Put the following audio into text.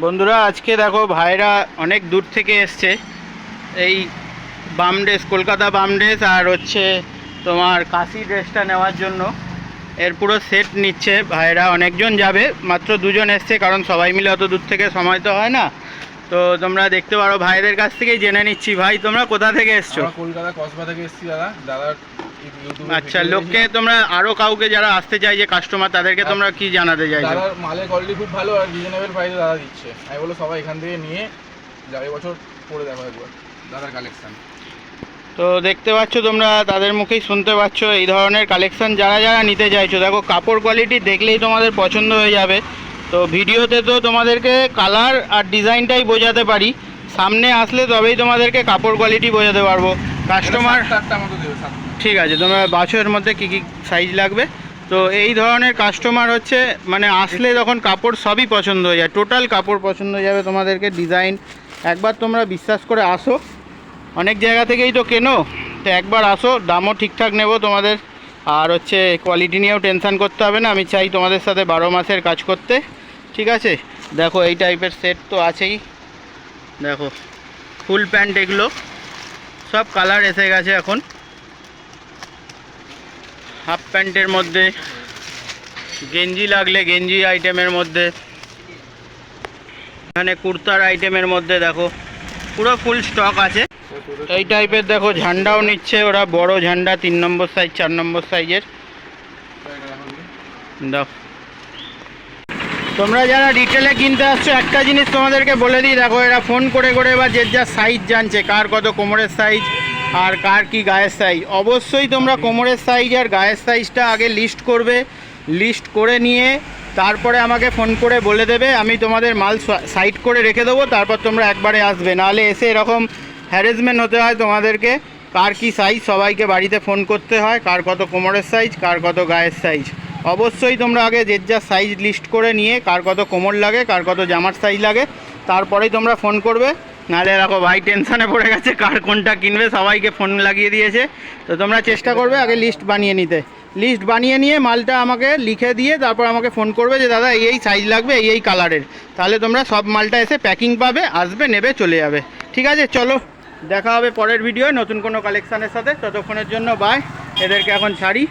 বন্ধুরা, আজকে দেখো ভাইরা অনেক দূর থেকে এসছে। এই বাম ড্রেস, কলকাতা বাম ড্রেস আর হচ্ছে তোমার কাশি ড্রেসটা নেওয়ার জন্য। এর পুরো সেট নিচ্ছে ভাইরা, অনেকজন যাবে, মাত্র দুজন এসছে কারণ সবাই মিলে অত দূর থেকে সময় তো হয় না। তো তোমরা দেখতে পারো, ভাইদের কাছ থেকেই জেনে নিচ্ছি। ভাই, তোমরা কোথা থেকে এসছো? কলকাতা, কসবা থেকে এসেছি দাদা। ইউটিউবে আচ্ছা লোককে তোমরা আরও কাউকে যারা আসতে চাই যে কাস্টমার তাদেরকে তোমরা কি জানাতে চাইছো? দাদার মালের কোয়ালিটি খুব ভালো আর রিজনেবল প্রাইসে দাদা দিচ্ছে। আমি বলো সবাই এখান থেকে নিয়ে যাবে বছর পরে দেখো একবার দাদার কালেকশন তো দেখতে পাচ্ছ তোমরা তাদের মুখেই শুনতে পাচ্ছ এই ধরনের কালেকশন যারা যারা নিতে চাইছো। দেখো কাপড় কোয়ালিটি দেখলেই তোমাদের পছন্দ হয়ে যাবে। তো ভিডিওতে তো তোমাদেরকে কালার আর ডিজাইনটাই বোঝাতে পারি। সামনে আসলে তবেই তোমাদেরকে কাপড় কোয়ালিটি বোঝাতে পারব। কাস্টমার ঠিক আছে তোমরা বাছো এর মধ্যে কী কী সাইজ লাগবে। তো এই ধরনের কাস্টমার হচ্ছে মানে আসলে তখন কাপড় সবই পছন্দ হয়ে যায় টোটাল কাপড় পছন্দ হয়ে যাবে তোমাদেরকে ডিজাইন একবার তোমরা বিশ্বাস করে আসো। অনেক জায়গা থেকেই তো কেনো তো একবার আসো দামও ঠিকঠাক নেব তোমাদের। আর হচ্ছে কোয়ালিটি নিয়েও টেনশান করতে হবে না আমি চাই তোমাদের সাথে বারো মাসের কাজ করতে। ঠিক আছে? দেখো এই টাইপের সেট তো আছেই। দেখো ফুল প্যান্ট এগুলো। সব কালার এসে গেছে এখন। হাফ প্যান্টের মধ্যে, গেঞ্জি লাগলে গেঞ্জি আইটেমের মধ্যে। এখানে কুর্তার আইটেমের মধ্যে দেখো, পুরো ফুল স্টক আছে। এই টাইপের দেখো, ঝান্ডাও নিচ্ছে ওরা, বড় ঝান্ডা, তিন নম্বর সাইজ চার নম্বর সাইজের দেখো তোমরা যারা রিটেলে কিনতে আসছো, একটা জিনিস তোমাদেরকে বলে দিই, দেখো, এরা ফোন করে করে বা যে যা সাইজ জানছে, কার কত কোমরের সাইজ আর কার কি গায়ের সাইজ অবশ্যই তোমরা কোমরের সাইজ আর গায়ের সাইজটা আগে লিস্ট করবে লিস্ট করে নিয়ে তারপরে আমাকে ফোন করে বলে দেবে, আমি তোমাদের মাল সাইড করে রেখে দেবো, তারপর তোমরা একবারে আসবে। নাহলে এসে এরকম হ্যারাসমেন্ট হতে হয় তোমাদেরকে, কার কি সাইজ সবাইকে বাড়িতে ফোন করতে হয়, কার কত কোমরের সাইজ কার কত গায়ের সাইজ অবশ্যই তোমরা আগে যে যা সাইজ লিস্ট করে নিয়ে, কার কত কোমর লাগে, কার কত জামার সাইজ লাগে, তারপরেই তোমরা ফোন করবে। নাহলে দেখো ভাই টেনশনে পড়ে গেছে, কার কোনটা কিনবে, সবাইকে ফোন লাগিয়ে দিয়েছে। তো তোমরা চেষ্টা করবে আগে লিস্ট বানিয়ে নিতে। লিস্ট বানিয়ে নিয়ে মালটা আমাকে লিখে দিয়ে তারপর আমাকে ফোন করবে যে, দাদা, এই এই সাইজ লাগবে, এই এই কালারের তাহলে তোমরা সব মালটা এসে প্যাকিং পাবে, আসবে, নেবে, চলে যাবে। ঠিক আছে, চলো, দেখা হবে পরের ভিডিও নতুন কোনো কালেকশানের সাথে। ততক্ষণের জন্য বাই এদেরকে এখন ছাড়ি।